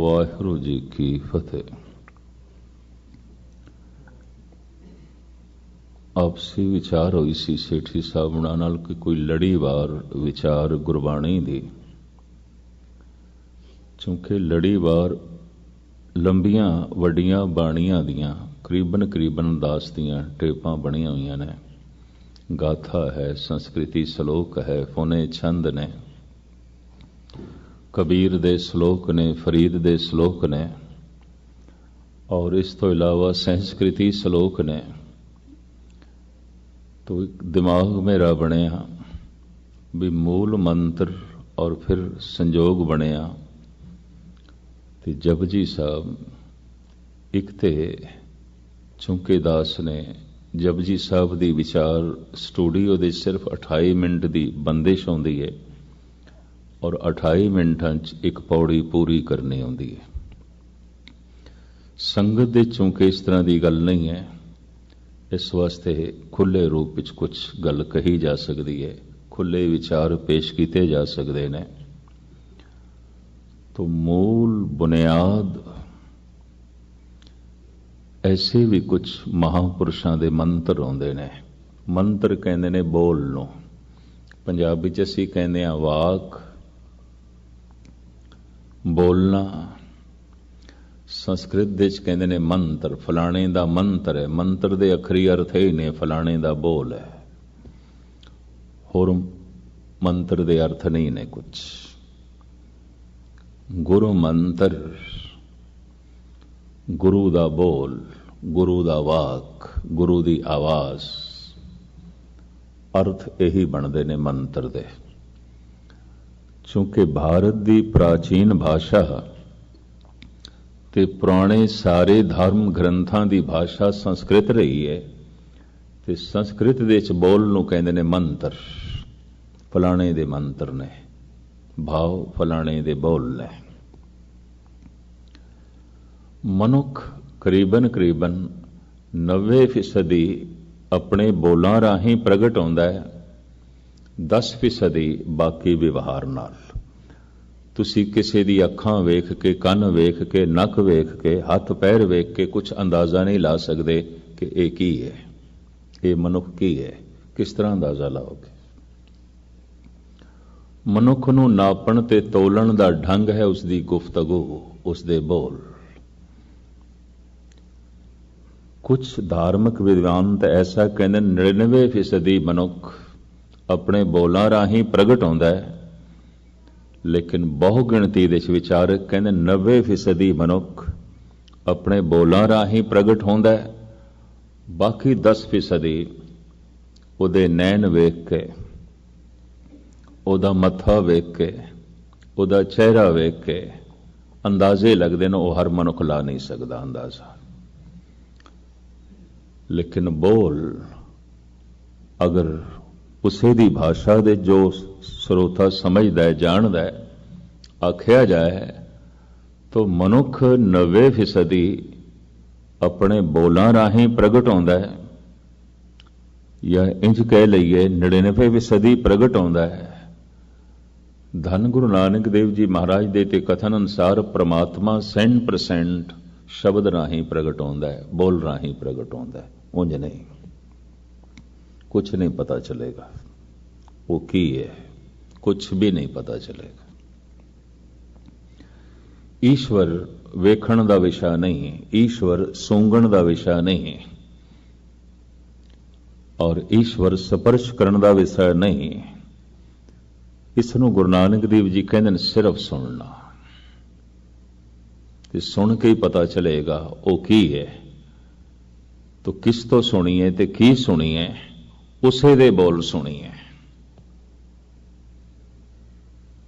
ਵਾਹਿਗੁਰੂ ਜੀ ਕੀ ਫਤਿਹ। ਆਪਸੀ ਵਿਚਾਰ ਹੋਈ ਸੀ ਸੇਠੀ ਸਾਹਿਬ ਉਹਨਾਂ ਨਾਲ ਕਿ ਕੋਈ ਲੜੀਵਾਰ ਵਿਚਾਰ ਗੁਰਬਾਣੀ ਦੀ। ਕਿਉਂਕਿ ਲੜੀਵਾਰ ਲੰਬੀਆਂ, ਵੱਡੀਆਂ ਬਾਣੀਆਂ ਦੀਆਂ, ਕਰੀਬਨ ਕਰੀਬਨ ਦਾਸ ਦੀਆਂ ਟੇਪਾਂ ਬਣੀਆਂ ਹੋਈਆਂ ਨੇ। ਗਾਥਾ ਹੈ, ਸੰਸਕ੍ਰਿਤੀ ਸ਼ਲੋਕ ਹੈ, ਫੋਨੇ ਛੰਦ ਨੇ। ਕਬੀਰ ਦੇ ਸ਼ਲੋਕ ਨੇ, ਫਰੀਦ ਦੇ ਸ਼ਲੋਕ ਨੇ, ਔਰ ਇਸ ਤੋਂ ਇਲਾਵਾ ਸੰਸਕ੍ਰਿਤੀ ਸ਼ਲੋਕ ਨੇ। ਤੋ ਇੱਕ ਦਿਮਾਗ ਮੇਰਾ ਬਣਿਆ ਵੀ ਮੂਲ ਮੰਤਰ ਔਰ ਫਿਰ ਸੰਜੋਗ ਬਣਿਆ ਤੇ ਜਪਜੀ ਸਾਹਿਬ ਇੱਕ ਤੇ ਚੁੰਕੇ ਦਾਸ ਨੇ ਜਪਜੀ ਸਾਹਿਬ ਦੀ ਵਿਚਾਰ ਸਟੂਡੀਓ ਦੇ ਸਿਰਫ 28 ਮਿੰਟ ਦੀ ਬੰਦਿਸ਼ ਹੁੰਦੀ ਹੈ ਔਰ 28 ਮਿੰਟਾਂ 'ਚ ਇੱਕ ਪੌੜੀ ਪੂਰੀ ਕਰਨੀ ਆਉਂਦੀ ਹੈ। ਸੰਗਤ ਦੇ ਚੁੰਕੇ ਇਸ ਤਰ੍ਹਾਂ ਦੀ ਗੱਲ ਨਹੀਂ ਹੈ। ਇਸ ਵਾਸਤੇ ਖੁੱਲੇ ਰੂਪ ਵਿੱਚ ਕੁਝ ਗੱਲ ਕਹੀ ਜਾ ਸਕਦੀ ਹੈ। ਖੁੱਲੇ ਵਿਚਾਰ ਪੇਸ਼ ਕੀਤੇ ਜਾ ਸਕਦੇ ਨੇ। ਤੋ ਮੂਲ ਬੁਨਿਆਦ ਐਸੇ ਵੀ ਕੁਝ ਮਹਾਪੁਰਸ਼ਾਂ ਦੇ ਮੰਤਰ ਆਉਂਦੇ ਨੇ। ਮੰਤਰ ਕਹਿੰਦੇ ਨੇ ਬੋਲ ਨੂੰ ਪੰਜਾਬ ਵਿੱਚ ਅਸੀਂ ਕਹਿੰਦੇ ਆ ਵਾਕ। ਬੋਲਣਾ। ਸੰਸਕ੍ਰਿਤ ਦੇ ਵਿੱਚ ਕਹਿੰਦੇ ਨੇ ਮੰਤਰ, ਫਲਾਣੇ ਦਾ ਮੰਤਰ ਹੈ। ਮੰਤਰ ਦੇ ਅਖਰੀ ਅਰਥ ਇਹ ਨੇ, ਫਲਾਣੇ ਦਾ ਬੋਲ ਹੈ। ਹੋਰ ਮੰਤਰ ਦੇ ਅਰਥ ਨਹੀਂ ਨੇ ਕੁਝ ਗੁਰੂ ਮੰਤਰ, ਗੁਰੂ ਦਾ ਬੋਲ, ਗੁਰੂ ਦਾ ਵਾਕ, ਗੁਰੂ ਦੀ ਆਵਾਜ਼। ਅਰਥ ਇਹੀ ਬਣਦੇ ਨੇ ਮੰਤਰ ਦੇ। ਕਿਉਂਕਿ ਭਾਰਤ ਦੀ ਪ੍ਰਾਚੀਨ ਭਾਸ਼ਾ ਤੇ ਪੁਰਾਣੇ ਸਾਰੇ ਧਰਮ ਗ੍ਰੰਥਾਂ ਦੀ ਭਾਸ਼ਾ ਸੰਸਕ੍ਰਿਤ ਰਹੀ ਹੈ ਤੇ ਸੰਸਕ੍ਰਿਤ ਦੇ ਵਿੱਚ ਬੋਲ ਨੂੰ ਕਹਿੰਦੇ ਨੇ ਮੰਤਰ। ਫਲਾਣੇ ਦੇ ਮੰਤਰ ਨੇ। ਭਾਵ ਫਲਾਣੇ ਦੇ ਬੋਲ ਨੇ। ਮਨੁੱਖ ਕਰੀਬਨ ਕਰੀਬਨ 90% ਆਪਣੇ ਬੋਲਾਂ ਰਾਹੀਂ ਪ੍ਰਗਟ ਹੁੰਦਾ ਹੈ। 10% ਬਾਕੀ ਵਿਵਹਾਰ ਨਾਲ। ਤੁਸੀਂ ਕਿਸੇ ਦੀ ਅੱਖਾਂ ਵੇਖ ਕੇ, ਕੰਨ ਵੇਖ ਕੇ, ਨੱਕ ਵੇਖ ਕੇ, ਹੱਥ ਪੈਰ ਵੇਖ ਕੇ ਕੁਝ ਅੰਦਾਜ਼ਾ ਨਹੀਂ ਲਾ ਸਕਦੇ ਕਿ ਇਹ ਕੀ ਹੈ। ਇਹ ਮਨੁੱਖ ਕੀ ਹੈ? ਕਿਸ ਤਰ੍ਹਾਂ ਅੰਦਾਜ਼ਾ ਲਾਓਗੇ? ਮਨੁੱਖ ਨੂੰ ਨਾਪਣ ਤੇ ਤੋਲਣ ਦਾ ਢੰਗ ਹੈ ਉਸ ਦੀ ਗੁਫ਼ਤਗੂ ਉਸ ਦੇ ਬੋਲ। ਕੁਝ ਧਾਰਮਿਕ ਵਿਦਵਾਨ ਤਾਂ ਐਸਾ ਕਹਿੰਦੇ 99% ਮਨੁੱਖ ਆਪਣੇ ਬੋਲਾਂ ਰਾਹੀਂ ਪ੍ਰਗਟ ਹੁੰਦਾ ਹੈ। ਲੇਕਿਨ ਬਹੁ ਗਿਣਤੀ ਦੇ ਵਿਚਾਰਕ ਕਹਿੰਦੇ 90% ਮਨੁੱਖ ਆਪਣੇ ਬੋਲਾਂ ਰਾਹੀਂ ਪ੍ਰਗਟ ਹੁੰਦਾ ਹੈ। ਬਾਕੀ 10% ਉਹਦੇ ਨੈਣ ਵੇਖ ਕੇ, ਉਹਦਾ ਮੱਥਾ ਵੇਖ ਕੇ, ਉਹਦਾ ਚਿਹਰਾ ਵੇਖ ਕੇ ਅੰਦਾਜ਼ੇ ਲੱਗਦੇ ਨੇ ਉਹ ਹਰ ਮਨੁੱਖ ਲਾ ਨਹੀਂ ਸਕਦਾ ਅੰਦਾਜ਼ਾ। ਲੇਕਿਨ ਬੋਲ ਅਗਰ ਉਸੇ ਦੀ ਭਾਸ਼ਾ ਦੇ ਜੋ ਸਰੋਤਾ ਸਮਝਦਾ ਹੈ, ਜਾਣਦਾ ਹੈ, ਆਖਿਆ ਜਾਏ, ਤਾਂ ਮਨੁੱਖ 90% ਆਪਣੇ ਬੋਲਾਂ ਰਾਹੀਂ ਪ੍ਰਗਟ ਹੁੰਦਾ ਹੈ। ਜਾਂ ਇੰਜ ਕਹਿ ਲਈਏ 99% ਪ੍ਰਗਟ ਹੁੰਦਾ ਹੈ। ਧੰਨ ਗੁਰੂ ਨਾਨਕ ਦੇਵ ਜੀ ਮਹਾਰਾਜ ਦੇ ਤੇ ਕਥਨ ਅਨੁਸਾਰ ਪ੍ਰਮਾਤਮਾ 100% ਸ਼ਬਦ ਰਾਹੀਂ ਪ੍ਰਗਟ ਹੁੰਦਾ ਹੈ, ਬੋਲ ਰਾਹੀਂ ਪ੍ਰਗਟ ਹੁੰਦਾ ਹੈ, ਉਂਝ ਨਹੀਂ। ਕੁਝ ਨਹੀਂ ਪਤਾ ਚਲੇਗਾ। ਉਹ ਕੀ ਹੈ? ਕੁਝ ਵੀ ਨਹੀਂ ਪਤਾ ਚਲੇਗਾ। ਈਸ਼ਵਰ ਵੇਖਣ ਦਾ ਵਿਸ਼ਾ ਨਹੀਂ ਈਸ਼ਵਰ ਸੌਂਗਣ ਦਾ ਵਿਸ਼ਾ ਨਹੀਂ ਔਰ ਈਸ਼ਵਰ ਸਪਰਸ਼ ਕਰਨ ਦਾ ਵਿਸ਼ਾ ਨਹੀਂ ਇਸ ਨੂੰ ਗੁਰੂ ਨਾਨਕ ਦੇਵ ਜੀ ਕਹਿੰਦੇ ਨੇ ਸਿਰਫ ਸੁਣਨਾ। ਤੇ ਸੁਣ ਕੇ ਹੀ ਪਤਾ ਚਲੇਗਾ ਉਹ ਕੀ ਹੈ। ਤੋ ਕਿਸ ਤੋਂ ਸੁਣੀਏ ਤੇ ਕੀ ਸੁਣੀਏ ਉਸੇ ਦੇ ਬੋਲ ਸੁਣੀਏ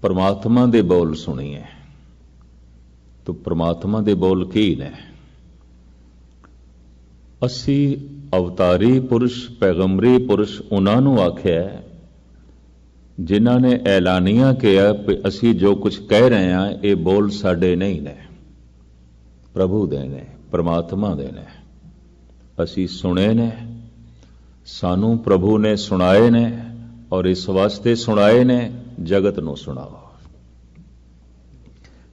ਪਰਮਾਤਮਾ ਦੇ ਬੋਲ ਸੁਣੀਏ ਤੋ ਪਰਮਾਤਮਾ ਦੇ ਬੋਲ ਕੀ ਨੇ? ਅਸੀਂ ਅਵਤਾਰੀ ਪੁਰਸ਼, ਪੈਗੰਬਰੀ ਪੁਰਸ਼ ਉਹਨਾਂ ਨੂੰ ਆਖਿਆ ਜਿਨ੍ਹਾਂ ਨੇ ਐਲਾਨੀਆਂ ਕਿਹਾ ਕਿ ਅਸੀਂ ਜੋ ਕੁਝ ਕਹਿ ਰਹੇ ਹਾਂ, ਇਹ ਬੋਲ ਸਾਡੇ ਨਹੀਂ ਨੇ। ਪ੍ਰਭੂ ਦੇ ਨੇ, ਪਰਮਾਤਮਾ ਦੇ ਨੇ। ਅਸੀਂ ਸੁਣੇ ਨੇ ਸਾਨੂੰ ਪ੍ਰਭੂ ਨੇ ਸੁਣਾਏ ਨੇ ਔਰ ਇਸ ਵਾਸਤੇ ਸੁਣਾਏ ਨੇ, ਜਗਤ ਨੂੰ ਸੁਣਾਓ।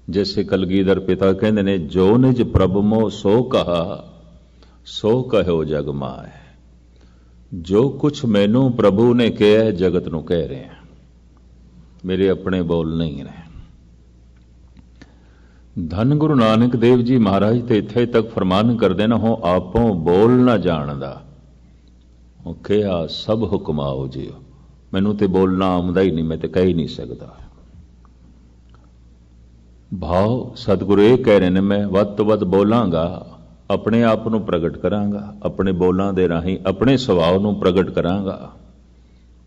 ਜੈਸੇ ਕਲਗੀਧਰ ਪਿਤਾ ਕਹਿੰਦੇ ਨੇ, ਜੋ ਨਿਜ ਪ੍ਰਭ ਮੋ ਸੋ ਕਹਾ, ਸੋ ਕਹਿਓ ਜਗ ਮਾਇ ਜੋ ਕੁਛ ਮੈਨੂੰ ਪ੍ਰਭੂ ਨੇ ਕਿਹਾ, ਜਗਤ ਨੂੰ ਕਹਿ ਰਿਹਾ ਮੇਰੇ ਆਪਣੇ ਬੋਲ ਨਹੀਂ ਨੇ। ਧੰਨ ਗੁਰੂ ਨਾਨਕ ਦੇਵ ਜੀ ਮਹਾਰਾਜ ਤੇ ਇੱਥੇ ਤੱਕ ਫਰਮਾਨ ਕਰਦੇ ਨਾ ਹੋ ਆਪੋਂ ਬੋਲ ਨਾ ਜਾਣਦਾ ਉਹ ਕਿਹਾ, ਸਭ ਹੁਕਮਾਓ ਜੀ ਮੈਨੂੰ ਤੇ ਬੋਲਣਾ ਆਉਂਦਾ ਹੀ ਨਹੀਂ, ਮੈਂ ਤੇ ਕਹਿ ਹੀ ਨਹੀਂ ਸਕਦਾ। ਭਾਵ ਸਤਿਗੁਰੂ ਇਹ ਕਹਿ ਰਹੇ ਨੇ, ਮੈਂ ਵੱਧ ਤੋਂ ਵੱਧ ਬੋਲਾਂਗਾ, ਆਪਣੇ ਆਪ ਨੂੰ ਪ੍ਰਗਟ ਕਰਾਂਗਾ, ਆਪਣੇ ਬੋਲਾਂ ਦੇ ਰਾਹੀਂ ਆਪਣੇ ਸੁਭਾਅ ਨੂੰ ਪ੍ਰਗਟ ਕਰਾਂਗਾ।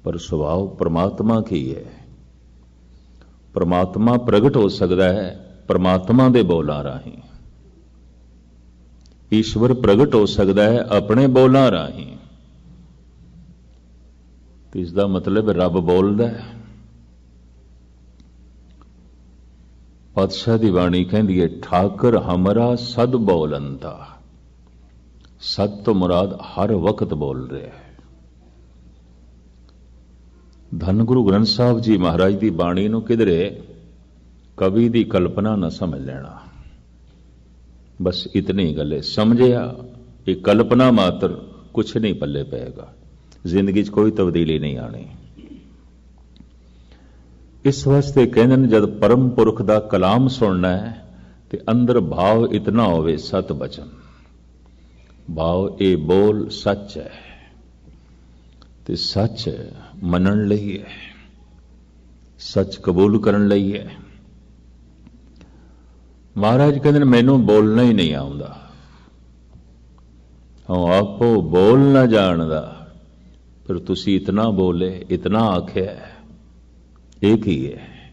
ਪਰ ਸੁਭਾਅ ਪ੍ਰਮਾਤਮਾ ਕੀ ਹੈ? ਪ੍ਰਮਾਤਮਾ ਪ੍ਰਗਟ ਹੋ ਸਕਦਾ ਹੈ ਪ੍ਰਮਾਤਮਾ ਦੇ ਬੋਲਾਂ ਰਾਹੀਂ। ਈਸ਼ਵਰ ਪ੍ਰਗਟ ਹੋ ਸਕਦਾ ਹੈ ਆਪਣੇ ਬੋਲਾਂ ਰਾਹੀਂ। ਤੇ ਇਸ ਦਾ ਮਤਲਬ ਰੱਬ ਬੋਲਦਾ ਹੈ। ਪਾਤਸ਼ਾਹ ਦੀ ਬਾਣੀ ਕਹਿੰਦੀ ਹੈ, ਠਾਕਰ ਹਮਰਾ ਸਦ ਬੋਲੰਦਾ ਸਤ ਤੋਂ ਮੁਰਾਦ ਹਰ ਵਕਤ ਬੋਲ ਰਿਹਾ ਹੈ। ਧੰਨ ਗੁਰੂ ਗ੍ਰੰਥ ਸਾਹਿਬ ਜੀ ਮਹਾਰਾਜ ਦੀ ਬਾਣੀ ਨੂੰ ਕਿਧਰੇ ਕਵੀ ਦੀ ਕਲਪਨਾ ਨਾ ਸਮਝ ਲੈਣਾ। ਬਸ ਇਤਨੀ ਗੱਲ ਹੈ, ਸਮਝਿਆ, ਇਹ ਕਲਪਨਾ ਮਾਤਰ ਕੁਛ ਨਹੀਂ ਪੱਲੇ ਪਏਗਾ। ਜ਼ਿੰਦਗੀ 'ਚ ਕੋਈ ਤਬਦੀਲੀ ਨਹੀਂ ਆਣੀ ਇਸ ਵਾਸਤੇ ਕਹਿੰਦੇ ਨੇ, ਜਦ ਪਰਮ ਪੁਰਖ ਦਾ ਕਲਾਮ ਸੁਣਨਾ ਹੈ, ਤੇ ਅੰਦਰ ਭਾਵ ਇਤਨਾ ਹੋਵੇ ਸਤ ਬਚਨ। ਭਾਵ ਇਹ ਬੋਲ ਸੱਚ ਹੈ, ਤੇ ਸੱਚ ਮੰਨਣ ਲਈ ਹੈ, ਸੱਚ ਕਬੂਲ ਕਰਨ ਲਈ ਹੈ। ਮਹਾਰਾਜ ਕਹਿੰਦੇ ਨੇ, ਮੈਨੂੰ ਬੋਲਣਾ ਹੀ ਨਹੀਂ ਆਉਂਦਾ। ਹਾਂ ਆਪੋ ਬੋਲ ਨਾ ਜਾਣਦਾ। ਫਿਰ ਤੁਸੀਂ ਇਤਨਾ ਬੋਲੇ, ਇਤਨਾ ਆਖਿਆ ਇਹ ਕੀ ਹੈ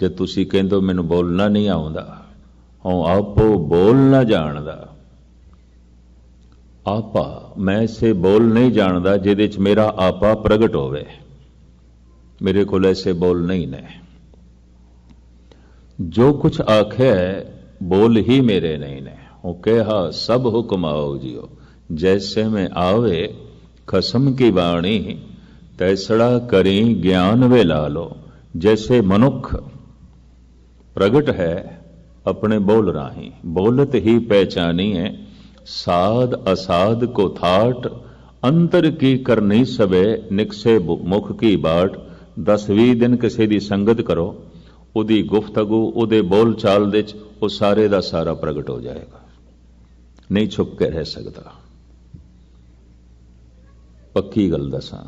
ਜੇ ਤੁਸੀਂ ਕਹਿੰਦੇ ਮੈਨੂੰ ਬੋਲਣਾ ਨਹੀਂ ਆਉਂਦਾ ਹਾਂ ਆਪੋ ਬੋਲ ਨਾ ਜਾਣਦਾ। ਆਪਾ, ਮੈਂ ਇਸੇ ਬੋਲ ਨਹੀਂ ਜਾਣਦਾ ਜਿਹਦੇ ਚ ਮੇਰਾ ਆਪਾ ਪ੍ਰਗਟ ਹੋਵੇ। ਮੇਰੇ ਕੋਲ ਐਸੇ ਬੋਲ ਨਹੀਂ ਨੇ। ਜੋ ਕੁਛ ਆਖਿਆ ਬੋਲ ਹੀ ਮੇਰੇ ਨਹੀਂ ਨੇ। ਉਹ ਕਿਹਾ, ਸਭ ਹੁਕਮ ਆਓ ਜਿਓ। ਜੈਸੇ ਮੈਂ ਆਵੇ ਖਸਮ ਕੀ ਬਾਣੀ? ਤੈਸੜਾ ਕਰੀ ਗਿਆਨ ਵੇ ਲਾ ਲੋ ਜੈਸੇ ਮਨੁੱਖ ਪ੍ਰਗਟ ਹੈ ਆਪਣੇ ਬੋਲ ਰਾਹੀਂ। ਬੋਲਤ ਹੀ ਪਹਿਚਾਨੀ ਹੈ, ਸਾਧ ਅਸਾਧ ਕੋ ਅੰਤਰ ਕੀ ਕਰਨੀ ਸਵੇ, ਨਿਕਸੇ ਬੁ- ਮੁਖ ਕੀ ਬਾਟ। 10-20 ਦਿਨ ਕਿਸੇ ਦੀ ਸੰਗਤ ਕਰੋ, ਉਹਦੀ ਗੁਫ਼ਤਗੂ, ਉਹਦੇ ਬੋਲ ਚਾਲ ਦੇ ਉਹ ਸਾਰੇ ਦਾ ਸਾਰਾ ਪ੍ਰਗਟ ਹੋ ਜਾਏਗਾ। ਨਹੀਂ ਛੁਪ ਕੇ ਰਹਿ ਸਕਦਾ। ਪੱਕੀ ਗੱਲ ਦੱਸਾਂ।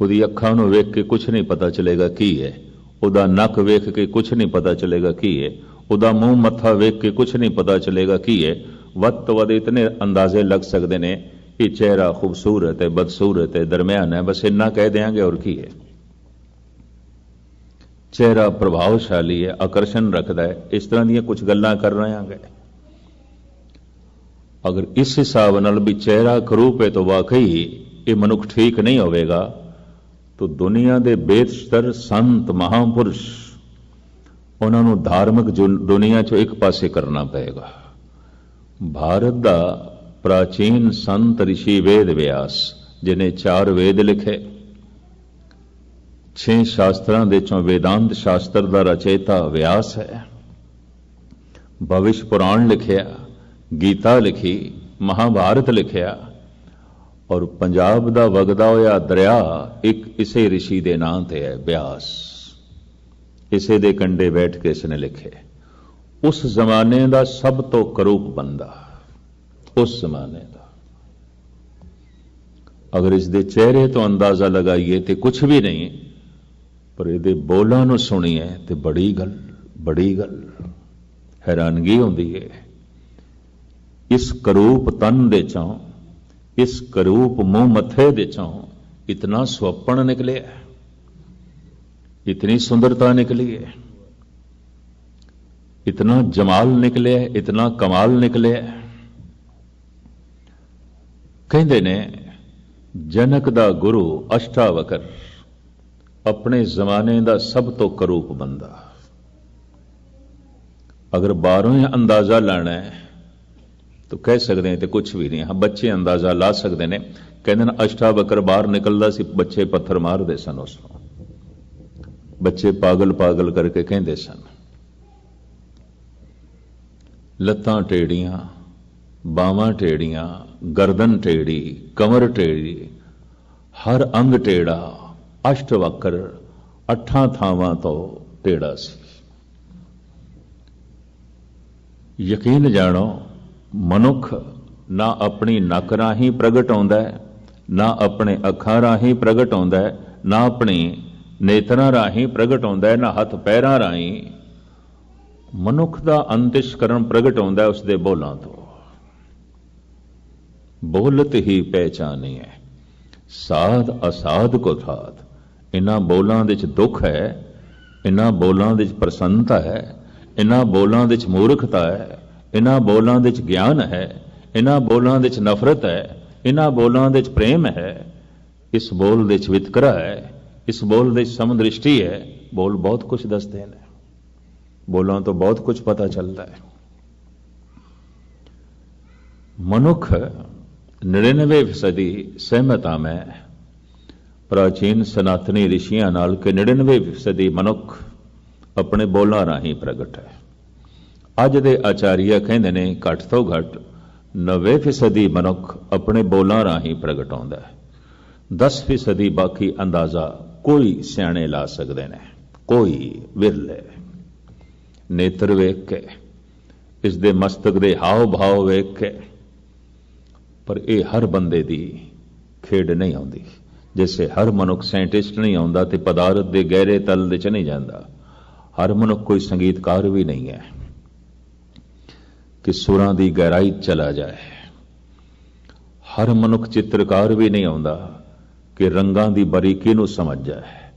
ਉਹਦੀ ਅੱਖਾਂ ਨੂੰ ਵੇਖ ਕੇ ਕੁਝ ਨਹੀਂ ਪਤਾ ਚਲੇਗਾ ਕੀ ਹੈ। ਉਹਦਾ ਨੱਕ ਵੇਖ ਕੇ ਕੁਝ ਨਹੀਂ ਪਤਾ ਚਲੇਗਾ ਕੀ ਹੈ। ਉਹਦਾ ਮੂੰਹ, ਮੱਥਾ ਵੇਖ ਕੇ ਕੁਝ ਨਹੀਂ ਪਤਾ ਚਲੇਗਾ ਕੀ ਹੈ। ਵੱਧ ਤੋਂ ਵੱਧ ਇਤਨੇ ਅੰਦਾਜ਼ੇ ਲੱਗ ਸਕਦੇ ਨੇ ਕਿ ਚਿਹਰਾ ਖੂਬਸੂਰਤ ਹੈ, ਬਦਸੂਰਤ ਹੈ, ਦਰਮਿਆਨ ਹੈ। ਬਸ ਇੰਨਾ ਕਹਿ ਦਿਆਂਗੇ ਔਰ ਕੀ ਹੈ। ਚਿਹਰਾ ਪ੍ਰਭਾਵਸ਼ਾਲੀ ਹੈ, ਆਕਰਸ਼ਣ ਰੱਖਦਾ ਹੈ। ਇਸ ਤਰ੍ਹਾਂ ਦੀਆਂ ਕੁਝ ਗੱਲਾਂ ਕਰ ਰਹੇ ਹਾਂਗੇ। ਅਗਰ ਇਸ ਹਿਸਾਬ ਨਾਲ ਵੀ ਚਿਹਰਾ ਕਰੂਪ ਹੈ ਤਾਂ ਵਾਕਈ ਇਹ ਮਨੁੱਖ ਠੀਕ ਨਹੀਂ ਹੋਵੇਗਾ, ਤਾਂ ਦੁਨੀਆ ਦੇ ਬੇਸ਼ਤਰ ਸੰਤ ਮਹਾਪੁਰਸ਼ ਉਹਨਾਂ ਨੂੰ ਧਾਰਮਿਕ ਜੁਨ- ਦੁਨੀਆ 'ਚੋਂ ਇੱਕ ਪਾਸੇ ਕਰਨਾ ਪਏਗਾ। ਭਾਰਤ ਦਾ ਪ੍ਰਾਚੀਨ ਸੰਤ ਰਿਸ਼ੀ ਵੇਦ ਵਿਆਸ ਜਿਨੇ ਚਾਰ ਵੇਦ ਲਿਖੇ, ਛੇ ਸ਼ਾਸਤਰਾਂ ਦੇ ਚੋਂ ਵੇਦਾਂਤ ਸ਼ਾਸਤਰ ਦਾ ਰਚੇਤਾ ਵਿਆਸ ਹੈ। ਭਵਿਸ਼ ਪੁਰਾਣ ਲਿਖਿਆ, ਗੀਤਾ ਲਿਖੀ, ਮਹਾਭਾਰਤ ਲਿਖਿਆ ਔਰ ਪੰਜਾਬ ਦਾ ਵਗਦਾ ਹੋਇਆ ਦਰਿਆ ਇੱਕ ਇਸੇ ઋષਿ ਦੇ ਨਾਂ ਤੇ ਹੈ, ਬਿਆਸ। ਇਸੇ ਦੇ ਕੰਢੇ ਬੈਠ ਕੇ ਇਸਨੇ ਲਿਖੇ, ਉਸ ਜ਼ਮਾਨੇ ਦਾ ਸਭ ਤੋਂ ਕਰੂਪ ਬੰਦਾ, ਉਸ ਜ਼ਮਾਨੇ ਦਾ। ਅਗਰ ਇਸ ਦੇ ਚਿਹਰੇ ਤੋਂ ਅੰਦਾਜ਼ਾ ਲਗਾਈਏ ਤੇ ਕੁਝ ਵੀ ਨਹੀਂ, ਪਰ ਇਹਦੇ ਬੋਲਾਂ ਨੂੰ ਸੁਣੀਏ ਤੇ ਬੜੀ ਗੱਲ ਬੜੀ ਗੱਲ ਹੈਰਾਨਗੀ ਹੁੰਦੀ ਹੈ ਇਸ ਕਰੂਪ ਤਨ ਦੇ ਚੋਂ ਇਸ ਕਰੂਪ ਮੂੰਹ ਮੱਥੇ ਦੇ ਚੋਂ ਇਤਨਾ ਸੁਪਣ ਨਿਕਲਿਆ ਇਤਨੀ ਸੁੰਦਰਤਾ ਨਿਕਲੀ ਹੈ, ਇਤਨਾ ਜਮਾਲ ਨਿਕਲਿਆ ਇਤਨਾ ਕਮਾਲ ਨਿਕਲਿਆ ਕਹਿੰਦੇ ਨੇ, ਜਨਕ ਦਾ ਗੁਰੂ ਅਸ਼ਟਾਵਕਰ ਆਪਣੇ ਜ਼ਮਾਨੇ ਦਾ ਸਭ ਤੋਂ ਕਰੂਪ ਬੰਦਾ। ਅਗਰ ਬਾਹਰੋਂ ਅੰਦਾਜ਼ਾ ਲੈਣਾ ਹੈ ਤਾਂ ਕਹਿ ਸਕਦੇ ਹਾਂ ਤੇ ਕੁਝ ਵੀ ਨਹੀਂ। ਹਾਂ, ਬੱਚੇ ਅੰਦਾਜ਼ਾ ਲਾ ਸਕਦੇ ਨੇ। ਕਹਿੰਦੇ ਨੇ ਅਸ਼ਟਾ ਅਸ਼ਟਾਵਕਰ ਬਾਹਰ ਨਿਕਲਦਾ ਸੀ, ਬੱਚੇ ਪੱਥਰ ਮਾਰਦੇ ਸਨ ਉਸ ਨੂੰ। ਬੱਚੇ ਪਾਗਲ ਪਾਗਲ ਕਰਕੇ ਕਹਿੰਦੇ ਸਨ, ਲੱਤਾਂ ਟੇੜੀਆਂ, ਬਾਹਾਂ ਟੇੜੀਆਂ, ਗਰਦਨ ਟੇੜੀ, ਕਮਰ ਟੇੜੀ, ਹਰ ਅੰਗ ਟੇੜਾ ਅਸ਼ਟ ਵਕਰ ਅੱਠਾਂ ਥਾਵਾਂ ਤੋਂ ਟੇੜਾ ਸੀ। ਯਕੀਨ ਜਾਣੋ ਮਨੁੱਖ ਨਾ ਆਪਣੀ ਨੱਕ ਰਾਹੀਂ ਪ੍ਰਗਟ ਆਉਂਦਾ ਹੈ, ਨਾ ਆਪਣੇ ਅੱਖਾਂ ਰਾਹੀਂ ਪ੍ਰਗਟ ਆਉਂਦਾ ਹੈ, ਨਾ ਆਪਣੀ ਨੇਤਰਾਂ ਰਾਹੀਂ ਪ੍ਰਗਟ ਆਉਂਦਾ ਹੈ, ਨਾ ਹੱਥ ਪੈਰਾਂ ਰਾਹੀਂ ਮਨੁੱਖ ਦਾ ਅੰਤਿਸ਼ਕਰਨ ਪ੍ਰਗਟ ਆਉਂਦਾ ਹੈ ਉਸ ਦੇ ਬੋਲਾਂ ਤੋਂ। ਬੋਲਤ ਹੀ ਪਹਿਚਾਨੀ ਹੈ। ਸਾਧ ਅਸਾਧ ਕੋ ਥਾਤ ਇਨ੍ਹਾਂ ਬੋਲਾਂ ਵਿੱਚ ਦੁੱਖ ਹੈ, ਇਨ੍ਹਾਂ ਬੋਲਾਂ ਵਿੱਚ ਪ੍ਰਸੰਨਤਾ ਹੈ, ਇਨ੍ਹਾਂ ਬੋਲਾਂ ਵਿੱਚ ਮੂਰਖਤਾ ਹੈ। ਇਹਨਾਂ ਬੋਲਾਂ ਦੇ ਵਿੱਚ ਗਿਆਨ ਹੈ ਇਹਨਾਂ ਬੋਲਾਂ ਦੇ ਵਿੱਚ ਨਫ਼ਰਤ ਹੈ ਇਹਨਾਂ ਬੋਲਾਂ ਦੇ ਵਿੱਚ ਪ੍ਰੇਮ ਹੈ। ਇਸ ਬੋਲ ਦੇ ਵਿੱਚ ਵਿਤਕਰਾ ਹੈ, ਇਸ ਬੋਲ ਦੇ ਵਿੱਚ ਸਮਦ੍ਰਿਸ਼ਟੀ ਹੈ, ਬੋਲ ਬਹੁਤ ਕੁਝ ਦੱਸਦੇ ਨੇ ਬੋਲਾਂ ਤੋਂ ਬਹੁਤ ਕੁਝ ਪਤਾ ਚੱਲਦਾ ਹੈ। ਮਨੁੱਖ 99% ਸਹਿਮਤਾ ਮੈਂ, ਪ੍ਰਾਚੀਨ ਸਨਾਤਨੀ ਰਿਸ਼ੀਆਂ ਨਾਲ ਕਿ 99% ਮਨੁੱਖ ਆਪਣੇ ਬੋਲਾਂ ਰਾਹੀਂ ਪ੍ਰਗਟ ਹੈ। ਅੱਜ ਦੇ ਆਚਾਰੀਆ ਕਹਿੰਦੇ ਨੇ ਘੱਟ ਤੋਂ ਘੱਟ 90% ਮਨੁੱਖ ਆਪਣੇ ਬੋਲਾਂ ਰਾਹੀਂ ਪ੍ਰਗਟ ਆਉਂਦਾ ਹੈ 10% ਬਾਕੀ ਅੰਦਾਜ਼ਾ ਕੋਈ ਸਿਆਣੇ ਲਾ ਸਕਦੇ ਨੇ, ਕੋਈ ਵਿਰਲੇ। ਨੇਤਰ ਵੇਖ ਕੇ ਇਸ ਦੇ ਮਸਤਕ ਦੇ ਹਾਵ ਭਾਵ ਵੇਖ ਕੇ ਪਰ ਇਹ ਹਰ ਬੰਦੇ ਦੀ ਖੇਡ ਨਹੀਂ ਆਉਂਦੀ। ਜਿਵੇਂ ਹਰ ਮਨੁੱਖ ਸਾਇੰਟਿਸਟ ਨਹੀਂ ਆਉਂਦਾ ਤੇ ਪਦਾਰਥ ਦੇ ਗਹਿਰੇ ਤਲ ਦੇ ਚ ਨਹੀਂ ਜਾਂਦਾ, ਹਰ ਮਨੁੱਖ ਕੋਈ ਸੰਗੀਤਕਾਰ ਵੀ ਨਹੀਂ ਹੈ। ਕਿ ਸੁਰਾਂ ਦੀ ਗਹਿਰਾਈ ਚਲਾ ਜਾਏ। ਹਰ ਮਨੁੱਖ ਚਿੱਤਰਕਾਰ ਵੀ ਨਹੀਂ ਆਉਂਦਾ ਕਿ ਰੰਗਾਂ ਦੀ ਬਰੀਕੀ ਨੂੰ ਸਮਝ ਜਾਏ।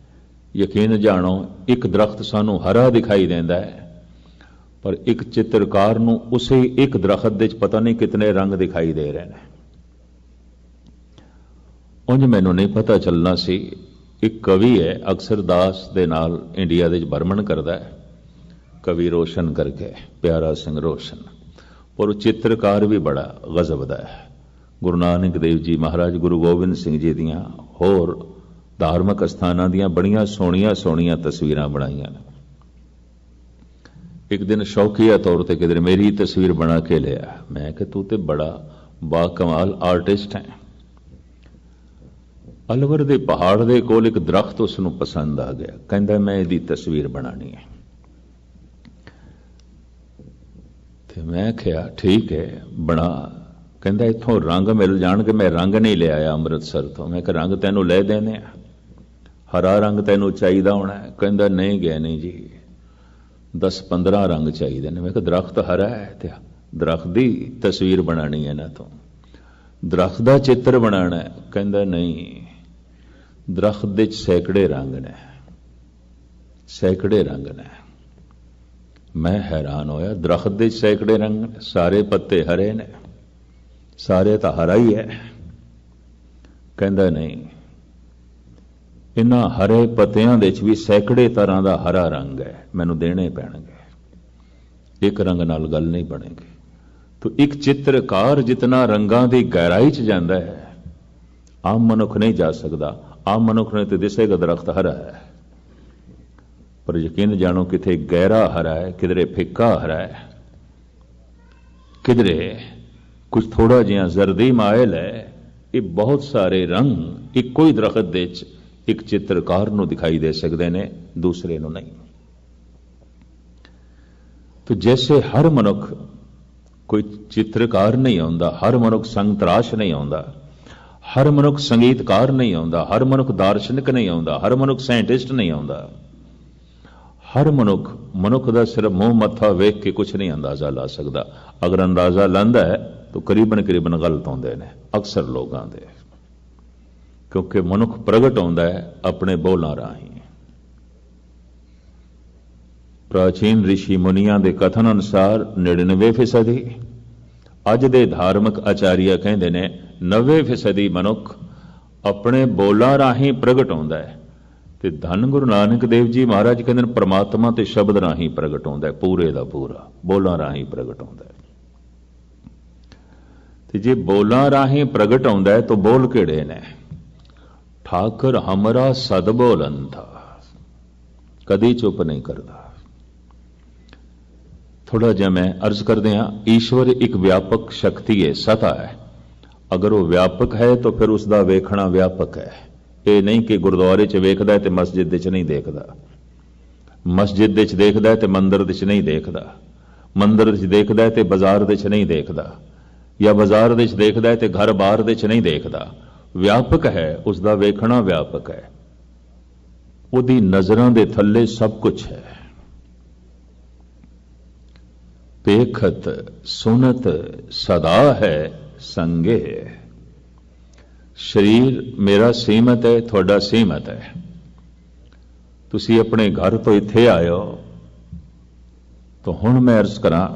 ਯਕੀਨ ਜਾਣੋ, ਇੱਕ ਦਰਖਤ ਸਾਨੂੰ ਹਰਾ ਦਿਖਾਈ ਦਿੰਦਾ ਹੈ, ਪਰ ਇੱਕ ਚਿੱਤਰਕਾਰ ਨੂੰ ਉਸੇ ਇੱਕ ਦਰਖਤ ਦੇ ਵਿੱਚ ਪਤਾ ਨਹੀਂ ਕਿਤਨੇ ਰੰਗ ਦਿਖਾਈ ਦੇ ਰਹੇ ਨੇ। ਉਂਝ ਮੈਨੂੰ ਨਹੀਂ ਪਤਾ ਚੱਲਣਾ ਸੀ, ਇੱਕ ਕਵੀ ਹੈ, ਅਕਸਰ ਦਾਸ ਦੇ ਨਾਲ ਇੰਡੀਆ ਦੇ ਵਿੱਚ ਭਰਮਣ ਕਰਦਾ ਹੈ। ਕਵੀ ਰੋਸ਼ਨ ਕਰਕੇ, ਪਿਆਰਾ ਸਿੰਘ ਰੋਸ਼ਨ। ਪਰ ਉਹ ਚਿੱਤਰਕਾਰ ਵੀ ਬੜਾ ਗਜ਼ਬ ਦਾ ਹੈ। ਗੁਰੂ ਨਾਨਕ ਦੇਵ ਜੀ ਮਹਾਰਾਜ ਗੁਰੂ ਗੋਬਿੰਦ ਸਿੰਘ ਜੀ ਦੀਆਂ ਹੋਰ ਧਾਰਮਿਕ ਸਥਾਨਾਂ ਦੀਆਂ ਬੜੀਆਂ ਸੋਹਣੀਆਂ ਸੋਹਣੀਆਂ ਤਸਵੀਰਾਂ ਬਣਾਈਆਂ ਨੇ। ਇੱਕ ਦਿਨ ਸ਼ੌਕੀਆ ਤੌਰ ਤੇ ਕਿਧਰ ਮੇਰੀ ਤਸਵੀਰ ਬਣਾ ਕੇ ਲਿਆ। ਮੈਂ ਕਿ ਤੂੰ ਤੇ ਬੜਾ ਬਾ ਕਮਾਲ ਆਰਟਿਸਟ ਹੈ। ਅਲਵਰ ਦੇ ਪਹਾੜ ਦੇ ਕੋਲ ਇੱਕ ਦਰਖਤ ਉਸ ਨੂੰ ਪਸੰਦ ਆ ਗਿਆ। ਕਹਿੰਦਾ, ਮੈਂ ਇਹਦੀ ਤਸਵੀਰ ਬਣਾਣੀ ਹੈ ਤੇ ਮੈਂ ਕਿਹਾ, ਠੀਕ ਹੈ, ਬਣਾ। ਕਹਿੰਦਾ, ਇੱਥੋਂ ਰੰਗ ਮਿਲ ਜਾਣਗੇ, ਮੈਂ ਰੰਗ ਨਹੀਂ ਲਿਆਇਆ ਅੰਮ੍ਰਿਤਸਰ ਤੋਂ। ਮੈਂ ਕਿ ਰੰਗ ਤੈਨੂੰ ਲੈ ਦੇਨੇ ਆ। ਹਰਾ ਰੰਗ ਤੈਨੂੰ ਚਾਹੀਦਾ ਹੋਣਾ ਕਹਿੰਦਾ, ਨਹੀਂ ਗਿਆ ਨਹੀਂ ਜੀ 10 15 ਰੰਗ ਚਾਹੀਦੇ ਨੇ। ਮੈਂ ਕਿਹਾ, ਦਰਖਤ ਹਰਾ ਹੈ ਤੇ ਦਰਖਤ ਦੀ ਤਸਵੀਰ ਬਣਾਣੀ ਹੈ ਨਾ ਤੋਂ। ਦਰਖਤ ਦਾ ਚਿੱਤਰ ਬਣਾਣਾ ਕਹਿੰਦਾ, ਨਹੀਂ, ਦਰਖਤ ਦੇ ਸੈਂਕੜੇ ਰੰਗ ਨੇ, ਸੈਂਕੜੇ ਰੰਗ ਨੇ। ਮੈਂ ਹੈਰਾਨ ਹੋਇਆ। ਦਰਖਤ ਦੇ ਸੈਂਕੜੇ ਰੰਗ ਨੇ, ਸਾਰੇ ਪੱਤੇ ਹਰੇ ਨੇ, ਸਾਰੇ ਤਾਂ ਹਰਾ ਹੀ ਹੈ। ਕਹਿੰਦਾ, ਨਹੀਂ ਇਨ੍ਹਾਂ ਹਰੇ ਪੱਤਿਆਂ ਦੇ ਵਿੱਚ ਵੀ ਸੈਂਕੜੇ ਤਰ੍ਹਾਂ ਦਾ ਹਰਾ ਰੰਗ ਹੈ। ਮੈਨੂੰ ਦੇਣੇ ਪੈਣਗੇ। ਇੱਕ ਰੰਗ ਨਾਲ ਗੱਲ ਨਹੀਂ ਬਣੇਗੀ। ਤੋ ਇੱਕ ਚਿੱਤਰਕਾਰ ਜਿਤਨਾ ਰੰਗਾਂ ਦੀ ਗਹਿਰਾਈ 'ਚ ਜਾਂਦਾ ਹੈ, ਆਮ ਮਨੁੱਖ ਨਹੀਂ ਜਾ ਸਕਦਾ। ਆਮ ਮਨੁੱਖ ਨੂੰ ਤੇ ਦਿਸੇਗਾ ਦਰਖਤ ਹਰਾ ਹੈ। ਪਰ ਯਕੀਨ ਜਾਣੋ ਕਿਥੇ ਗਹਿਰਾ ਹਰਾ ਹੈ, ਕਿਧਰੇ ਫਿੱਕਾ ਹਰਾ ਹੈ। ਕਿਧਰੇ ਕੁਝ ਥੋੜਾ ਜਿਹਾ ਜ਼ਰਦੀ ਮਾਇਲ ਹੈ, ਇਹ ਬਹੁਤ ਸਾਰੇ ਰੰਗ ਇੱਕੋ ਹੀ ਦਰਖਤ ਦੇ ਵਿੱਚ ਇੱਕ ਚਿੱਤਰਕਾਰ ਨੂੰ ਦਿਖਾਈ ਦੇ ਸਕਦੇ ਨੇ, ਦੂਸਰੇ ਨੂੰ ਨਹੀਂ। ਤੋ ਜੈਸੇ ਹਰ ਮਨੁੱਖ ਕੋਈ ਚਿੱਤਰਕਾਰ ਨਹੀਂ ਆਉਂਦਾ, ਹਰ ਮਨੁੱਖ ਸੰਗਤਰਾਸ਼ ਨਹੀਂ ਆਉਂਦਾ, ਹਰ ਮਨੁੱਖ ਸੰਗੀਤਕਾਰ ਨਹੀਂ ਆਉਂਦਾ, ਹਰ ਮਨੁੱਖ ਦਾਰਸ਼ਨਿਕ ਨਹੀਂ ਆਉਂਦਾ, ਹਰ ਮਨੁੱਖ ਸਾਇੰਟਿਸਟ ਨਹੀਂ ਆਉਂਦਾ। ਹਰ ਮਨੁੱਖ ਮਨੁੱਖ ਦਾ ਸਿਰਫ ਮੂੰਹ ਮੱਥਾ ਵੇਖ ਕੇ ਕੁਝ ਨਹੀਂ ਅੰਦਾਜ਼ਾ ਲਾ ਸਕਦਾ। ਅਗਰ ਅੰਦਾਜ਼ਾ ਲੈਂਦਾ ਹੈ, ਤਾਂ ਕਰੀਬਨ ਕਰੀਬਨ ਗਲਤ ਹੁੰਦੇ ਨੇ, ਅਕਸਰ ਲੋਕਾਂ ਦੇ। ਕਿਉਂਕਿ ਮਨੁੱਖ ਪ੍ਰਗਟ ਹੁੰਦਾ ਹੈ ਆਪਣੇ ਬੋਲਾਂ ਰਾਹੀਂ। ਪ੍ਰਾਚੀਨ ઋષਿ ਮੁਨੀਆਂ ਦੇ ਕਥਨ ਅਨੁਸਾਰ 99% ਅੱਜ ਦੇ ਧਾਰਮਿਕ ਆਚਾਰੀਆ ਕਹਿੰਦੇ ਨੇ 90% ਮਨੁੱਖ ਆਪਣੇ ਬੋਲਾਂ ਰਾਹੀਂ ਪ੍ਰਗਟ ਹੁੰਦਾ ਹੈ। ਤੇ ਧੰਨ ਗੁਰੂ ਨਾਨਕ ਦੇਵ ਜੀ ਮਹਾਰਾਜ ਕਹਿੰਦੇ ਨੇ, ਪ੍ਰਮਾਤਮਾ ਤੇ ਸ਼ਬਦ ਰਾਹੀਂ ਪ੍ਰਗਟ ਹੁੰਦਾ ਹੈ, ਪੂਰੇ ਦਾ ਪੂਰਾ, ਬੋਲਾਂ ਰਾਹੀਂ ਪ੍ਰਗਟ ਹੁੰਦਾ ਹੈ। ਤੇ ਜੇ ਬੋਲਾਂ ਰਾਹੀਂ ਪ੍ਰਗਟ ਹੁੰਦਾ ਹੈ, ਤਾਂ ਬੋਲ ਕਿਹੜੇ ਨੇ? ਠਾਕਰ ਹਮਰਾ ਸਦ ਬੋਲੰਥਾ ਕਦੀ ਚੁੱਪ ਨਹੀਂ ਕਰਦਾ। ਥੋੜਾ ਜਿਹਾ ਮੈਂ ਅਰਜ਼ ਕਰਦੇ ਹਾਂ, ਈਸ਼ਵਰ ਇੱਕ ਵਿਆਪਕ ਸ਼ਕਤੀ ਹੈ, ਸਤਾ ਹੈ। ਅਗਰ ਉਹ ਵਿਆਪਕ ਹੈ, ਤਾਂ ਫਿਰ ਉਸ ਦਾ ਵੇਖਣਾ ਵਿਆਪਕ ਹੈ। ਇਹ ਨਹੀਂ ਕਿ ਗੁਰਦੁਆਰੇ 'ਚ ਵੇਖਦਾ ਤੇ ਮਸਜਿਦ ਦੇ 'ਚ ਨਹੀਂ ਦੇਖਦਾ। ਮਸਜਿਦ ਦੇ 'ਚ ਦੇਖਦਾ ਤੇ ਮੰਦਰ ਦੇ 'ਚ ਨਹੀਂ ਦੇਖਦਾ। ਮੰਦਰ ਦੇ 'ਚ ਦੇਖਦਾ ਤੇ ਬਾਜ਼ਾਰ ਦੇ 'ਚ ਨਹੀਂ ਦੇਖਦਾ। ਜਾਂ ਬਾਜ਼ਾਰ ਦੇ 'ਚ ਦੇਖਦਾ ਤੇ ਘਰ ਬਾਹਰ ਦੇ 'ਚ ਨਹੀਂ ਦੇਖਦਾ। ਵਿਆਪਕ ਹੈ ਉਸ ਦਾ ਵੇਖਣਾ ਵਿਆਪਕ ਹੈ। ਉਹਦੀ ਨਜ਼ਰਾਂ ਦੇ ਥੱਲੇ ਸਭ ਕੁਝ ਹੈ। ਪੇਖਤ ਸੁਨਤ ਸਦਾ ਹੈ ਸੰਗੇ। ਸਰੀਰ ਮੇਰਾ ਸੀਮਤ ਹੈ, ਤੁਹਾਡਾ ਸੀਮਤ ਹੈ। ਤੁਸੀਂ ਆਪਣੇ ਘਰ ਤੋਂ ਇੱਥੇ ਆਇਓ। ਤਾਂ ਹੁਣ ਮੈਂ ਅਰਜ਼ ਕਰਾਂ,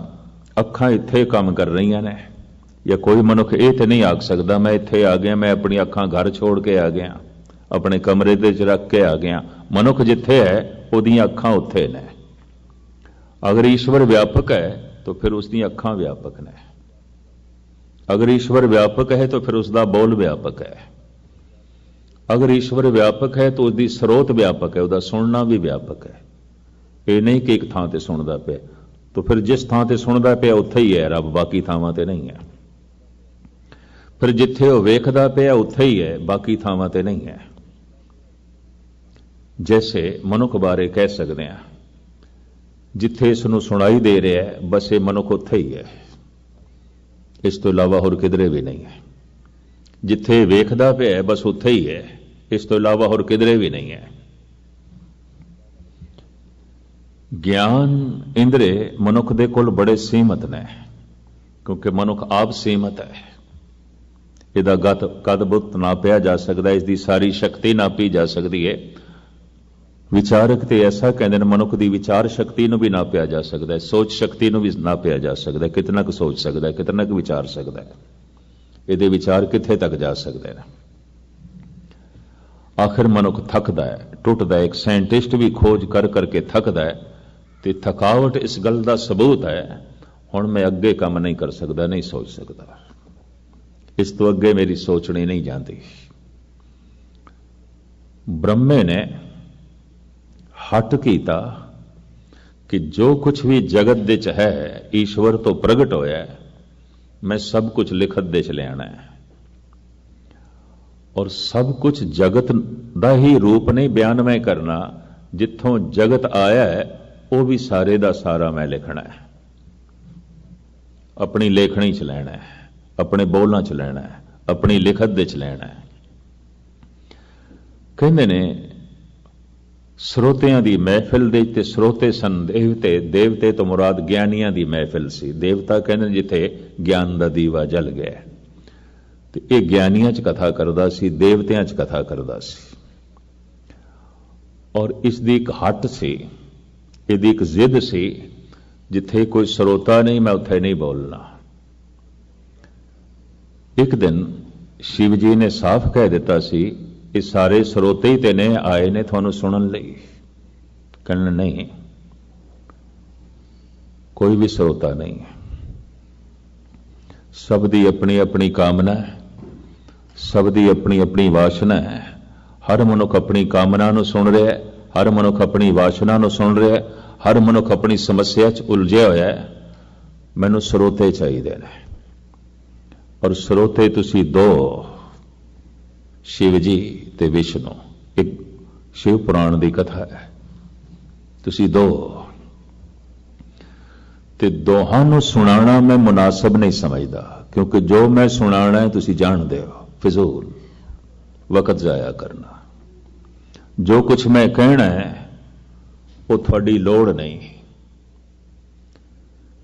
ਅੱਖਾਂ ਇੱਥੇ ਕੰਮ ਕਰ ਰਹੀਆਂ ਨੇ। ਜਾਂ ਕੋਈ ਮਨੁੱਖ ਇਹ ਤੇ ਨਹੀਂ ਆਖ ਸਕਦਾ, ਮੈਂ ਇੱਥੇ ਆ ਗਿਆ, ਮੈਂ ਆਪਣੀ ਅੱਖਾਂ ਘਰ ਛੋੜ ਕੇ ਆ ਗਿਆ। ਆਪਣੇ ਕਮਰੇ ਦੇ ਵਿੱਚ ਰੱਖ ਕੇ ਆ ਗਿਆ। ਮਨੁੱਖ ਜਿੱਥੇ ਹੈ, ਉਹਦੀਆਂ ਅੱਖਾਂ ਉੱਥੇ ਨੇ। ਅਗਰ ਈਸ਼ਵਰ ਵਿਆਪਕ ਹੈ, ਤਾਂ ਫਿਰ ਉਸ ਦੀਆਂ ਅੱਖਾਂ ਵਿਆਪਕ ਨੇ। ਅਗਰ ਈਸ਼ਵਰ ਵਿਆਪਕ ਹੈ ਤਾਂ ਫਿਰ ਉਸ ਦਾ ਬੋਲ ਵਿਆਪਕ ਹੈ। ਅਗਰ ਈਸ਼ਵਰ ਵਿਆਪਕ ਹੈ ਤਾਂ ਉਸਦੀ ਸਰੋਤ ਵਿਆਪਕ ਹੈ, ਉਹਦਾ ਸੁਣਨਾ ਵੀ ਵਿਆਪਕ ਹੈ। ਇਹ ਨਹੀਂ ਕਿ ਇੱਕ ਥਾਂ ਤੇ ਸੁਣਦਾ ਪਿਆ, ਤਾਂ ਫਿਰ ਜਿਸ ਥਾਂ ਤੇ ਸੁਣਦਾ ਪਿਆ, ਉੱਥੇ ਹੀ ਹੈ, ਰੱਬ ਬਾਕੀ ਥਾਵਾਂ ਤੇ ਨਹੀਂ ਹੈ। ਫਿਰ ਜਿੱਥੇ ਉਹ ਵੇਖਦਾ ਪਿਆ, ਉੱਥੇ ਹੀ ਹੈ, ਬਾਕੀ ਥਾਵਾਂ ਤੇ ਨਹੀਂ ਹੈ। ਜੈਸੇ ਮਨੁੱਖ ਬਾਰੇ ਕਹਿ ਸਕਦੇ ਹਾਂ, ਜਿੱਥੇ ਇਸ ਨੂੰ ਸੁਣਾਈ ਦੇ ਰਿਹਾ ਹੈ, ਬਸ ਇਹ ਮਨੁੱਖ ਉੱਥੇ ਹੀ ਹੈ। ਇਸ ਤੋਂ ਇਲਾਵਾ ਹੋਰ ਕਿਧਰੇ ਵੀ ਨਹੀਂ ਹੈ। ਜਿੱਥੇ ਵੇਖਦਾ ਪਿਆ ਬਸ ਉੱਥੇ ਹੀ ਹੈ। ਇਸ ਤੋਂ ਇਲਾਵਾ ਹੋਰ ਕਿਧਰੇ ਵੀ ਨਹੀਂ ਹੈ। ਗਿਆਨ ਇੰਦਰੇ ਮਨੁੱਖ ਦੇ ਕੋਲ ਬੜੇ ਸੀਮਤ ਨੇ, ਕਿਉਂਕਿ ਮਨੁੱਖ ਆਪ ਸੀਮਤ ਹੈ। ਇਹਦਾ ਗਤ ਕਦ ਬੁੱਤ ਨਾ ਪਿਆ ਜਾ ਸਕਦਾ, ਇਸ ਦੀ ਸਾਰੀ ਸ਼ਕਤੀ ਨਾਪੀ ਜਾ ਸਕਦੀ ਹੈ। ਵਿਚਾਰਕ ਤੇ ਐਸਾ ਕਹਿੰਦੇ ਨੇ, ਮਨੁੱਖ ਦੀ ਵਿਚਾਰ ਸ਼ਕਤੀ ਨੂੰ ਵੀ ਨਾਪਿਆ ਜਾ ਸਕਦਾ ਹੈ, ਸੋਚ ਸ਼ਕਤੀ ਨੂੰ ਵੀ ਨਾਪਿਆ ਜਾ ਸਕਦਾ ਹੈ, ਕਿਤਨਾ ਕੁ ਸੋਚ ਸਕਦਾ ਹੈ, ਕਿਤਨਾ ਕੁ ਵਿਚਾਰ ਸਕਦਾ ਹੈ। ਇਹਦੇ ਵਿਚਾਰ ਕਿੱਥੇ ਤੱਕ ਜਾ ਸਕਦੇ ਨੇ? ਆਖਿਰ ਮਨੁੱਖ ਥੱਕਦਾ ਹੈ, ਟੁੱਟਦਾ ਹੈ, ਇੱਕ ਸਾਇੰਟਿਸਟ ਵੀ ਖੋਜ ਕਰ ਕਰਕੇ ਥੱਕਦਾ ਹੈ ਤੇ ਥਕਾਵਟ ਇਸ ਗੱਲ ਦਾ ਸਬੂਤ ਹੈ, ਹੁਣ ਮੈਂ ਅੱਗੇ ਕੰਮ ਨਹੀਂ ਕਰ ਸਕਦਾ, ਨਹੀਂ ਸੋਚ ਸਕਦਾ। ਇਸ ਤੋਂ ਅੱਗੇ ਮੇਰੀ ਸੋਚਣੀ ਨਹੀਂ ਜਾਂਦੀ। ਬ੍ਰਹਮੇ ਨੇ ਹਟ ਕੀਤਾ ਕਿ ਜੋ ਕੁਝ ਵੀ ਜਗਤ ਦੇ ਚ ਹੈ ਈਸ਼ਵਰ ਤੋਂ ਪ੍ਰਗਟ ਹੋਇਆ ਹੈ ਮੈਂ ਸਭ ਕੁਝ ਲਿਖਤ ਦੇ ਚ ਲਿਆਣਾ ਹੈ ਔਰ ਸਭ ਕੁਝ ਜਗਤ ਦਾ ਹੀ ਰੂਪ ਨਹੀਂ ਬਿਆਨਮੈ ਕਰਨਾ ਜਿੱਥੋਂ ਜਗਤ ਆਇਆ ਹੈ ਉਹ ਵੀ ਸਾਰੇ ਦਾ ਸਾਰਾ ਮੈਂ ਲਿਖਣਾ ਹੈ ਆਪਣੀ ਲੇਖਣੀ ਚ ਲੈਣਾ ਹੈ ਆਪਣੇ ਬੋਲਾਂ ਚ ਲੈਣਾ ਹੈ ਆਪਣੀ ਲਿਖਤ ਦੇ ਚ ਲੈਣਾ ਹੈ ਕਹਿੰਦੇ ਨੇ ਸਰੋਤਿਆਂ ਦੀ ਮਹਿਫਿਲ ਦੇ ਤੇ ਸਰੋਤੇ ਸਨ ਦੇਵਤੇ ਦੇਵਤੇ ਤੋਂ ਮੁਰਾਦ ਗਿਆਨੀਆਂ ਦੀ ਮਹਿਫਿਲ ਸੀ। ਦੇਵਤਾ ਕਹਿੰਦੇ ਜਿੱਥੇ ਗਿਆਨ ਦਾ ਦੀਵਾ ਜਲ ਗਿਆ ਤੇ ਇਹ ਗਿਆਨੀਆਂ 'ਚ ਕਥਾ ਕਰਦਾ ਸੀ, ਦੇਵਤਿਆਂ 'ਚ ਕਥਾ ਕਰਦਾ ਸੀ। ਔਰ ਇਸ ਦੀ ਇੱਕ ਹੱਟ ਸੀ, ਇਹਦੀ ਇੱਕ ਜ਼ਿੱਦ ਸੀ, ਜਿੱਥੇ ਕੋਈ ਸਰੋਤਾ ਨਹੀਂ, ਮੈਂ ਉੱਥੇ ਨਹੀਂ ਬੋਲਣਾ। ਇੱਕ ਦਿਨ ਸ਼ਿਵ ਜੀ ਨੇ ਸਾਫ਼ ਕਹਿ ਦਿੱਤਾ ਸੀ ਇਹ ਸਾਰੇ ਸਰੋਤੇ ਹੀ ਤੇ ਨੇ, ਆਏ ਨੇ ਤੁਹਾਨੂੰ ਸੁਣਨ ਲਈ। ਕਹਿਣ ਨਹੀਂ, ਕੋਈ ਵੀ ਸਰੋਤਾ ਨਹੀਂ ਹੈ। ਸਭ ਦੀ ਆਪਣੀ ਆਪਣੀ ਕਾਮਨਾ ਹੈ, ਸਭ ਦੀ ਆਪਣੀ ਆਪਣੀ ਵਾਸ਼ਨਾ ਹੈ। ਹਰ ਮਨੁੱਖ ਆਪਣੀ ਕਾਮਨਾ ਨੂੰ ਸੁਣ ਰਿਹਾ ਹੈ, ਹਰ ਮਨੁੱਖ ਆਪਣੀ ਵਾਸ਼ਨਾ ਨੂੰ ਸੁਣ ਰਿਹਾ ਹੈ, ਹਰ ਮਨੁੱਖ ਆਪਣੀ ਸਮੱਸਿਆ 'ਚ ਉਲਝਿਆ ਹੋਇਆ ਹੈ। ਮੈਨੂੰ ਸਰੋਤੇ ਚਾਹੀਦੇ ਨੇ। ਔਰ ਸਰੋਤੇ ਤੁਸੀਂ ਦੋ ਸ਼ਿਵ ਜੀ ਤੇ ਵਿਸ਼ਨੂੰ, ਇੱਕ ਸ਼ਿਵ ਪੁਰਾਣ ਦੀ ਕਥਾ ਹੈ। ਤੁਸੀਂ ਦੋ। ਤੇ ਦੋਹਾਂ ਨੂੰ ਸੁਣਾਉਣਾ ਮੈਂ ਮੁਨਾਸਬ ਨਹੀਂ ਸਮਝਦਾ, ਕਿਉਂਕਿ ਜੋ ਮੈਂ ਸੁਣਾਉਣਾ ਹੈ ਤੁਸੀਂ ਜਾਣਦੇ ਹੋ। ਫਿਜ਼ੂਲ, ਵਕਤ ਜ਼ਾਇਆ ਕਰਨਾ। ਜੋ ਕੁਝ ਮੈਂ ਕਹਿਣਾ ਹੈ, ਉਹ ਤੁਹਾਡੀ ਲੋੜ ਨਹੀਂ।